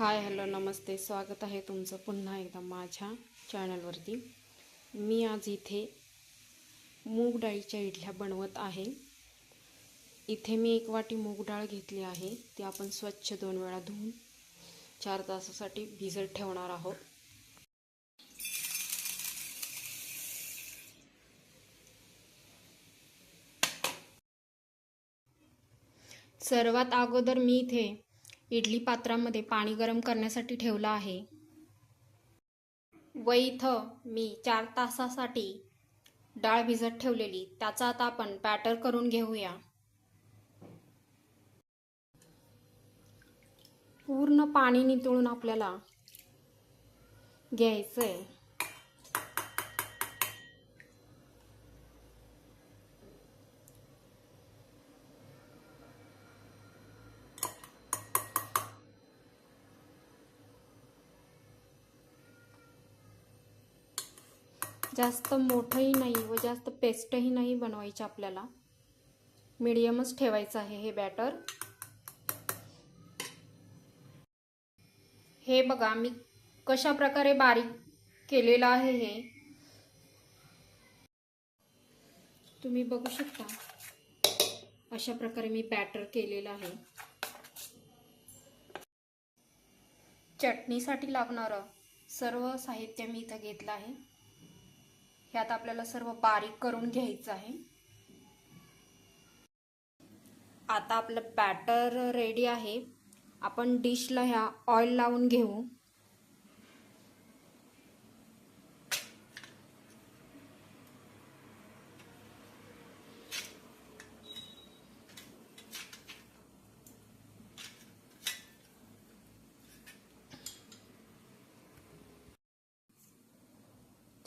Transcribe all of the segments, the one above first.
Hi hello नमस्ते. स्वागत आहे तुमचं पुन्हा एकदा माझ्या चॅनलवरती. मी आज इथे मूग डाळीच्या इडल्या बनवत आहे. इथे मी एक वाटी मूग डाळ घेतली आहे. ती आपण स्वच्छ दोन वेळा धुवून चार तासासाठी भिजत ठेवणार आहोत. सर्वात अगोदर मी इथे इडली पात्रामध्ये पाणी गरम करण्यासाठी ठेवलं आहे. व इथं मी चार तासासाठी डाळ भिजत ठेवलेली. त्याचा आता आपण बॅटर करून घेऊया. पूर्ण पाणी नितळून आपल्याला घ्यायचं आहे जास्त मोठंही नाही व जास्त पेस्टही नाही बनवायची आपल्याला. मिडियमच ठेवायचं आहे हे बॅटर. हे बघा मी कशा प्रकारे बारीक केलेलं आहे हे. तुम्ही बघू शकता अशा प्रकारे मी बॅटर केलेलं आहे. चटणीसाठी लागणारं सर्व साहित्य मी इथं घेतलं आहे. हे आता आपल्याला सर्व बारीक करून घ्यायचं आहे. आता आपलं बॅटर रेडी आहे. आपण डिशला ह्या ऑइल लावून घेऊ.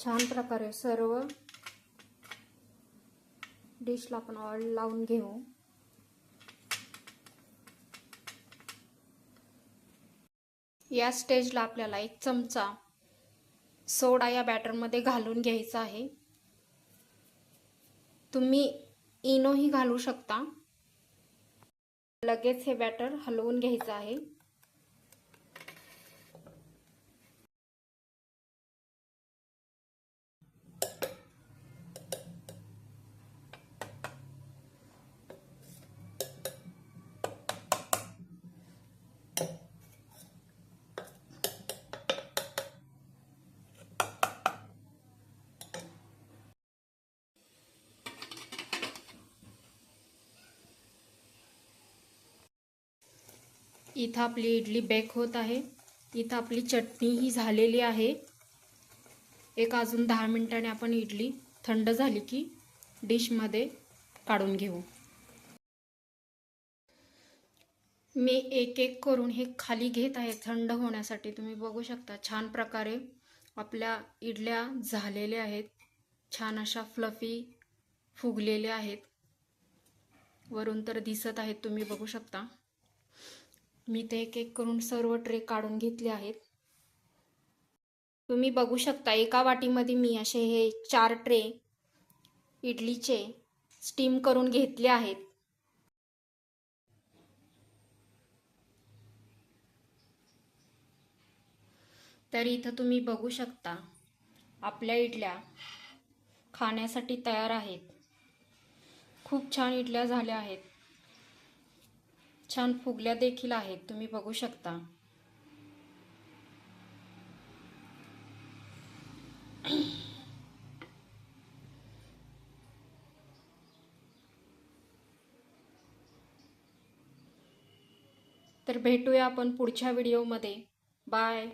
छान प्रकारे सर्व डिशला आपण ऑइल लावून घेऊ. या स्टेजला आपल्याला एक चमचा सोडा या बॅटरमध्ये घालून घ्यायचा आहे. तुम्ही इनोही घालू शकता. लगेच हे बॅटर हलवून घ्यायचं आहे. इथं आपली इडली बेक होत आहे. इथं आपली चटणी ही झालेली आहे. एक अजून दहा मिनटाने आपण इडली थंड झाली की डिशमध्ये काढून घेऊ. मी एक एक करून हे खाली घेत आहे. थंड होण्यासाठी तुम्ही बघू शकता छान प्रकारे आपल्या इडल्या झालेल्या आहेत. छान अशा फ्लफी फुगलेल्या आहेत. वरून तर दिसत आहेत तुम्ही बघू शकता. मी ते एक एक करून सर्व ट्रे काढून घेतले आहेत. तुम्ही बघू शकता एका वाटीमध्ये मी असे हे चार ट्रे इडलीचे स्टीम करून घेतले आहेत. तर इथं तुम्ही बघू शकता आपल्या इडल्या खाण्यासाठी तयार आहेत. खूप छान इडल्या झाल्या आहेत. छान फुगल्या देखील आहेत. तुम्ही बघू शकता. तर भेटूया आपण पुढच्या व्हिडिओमध्ये बाय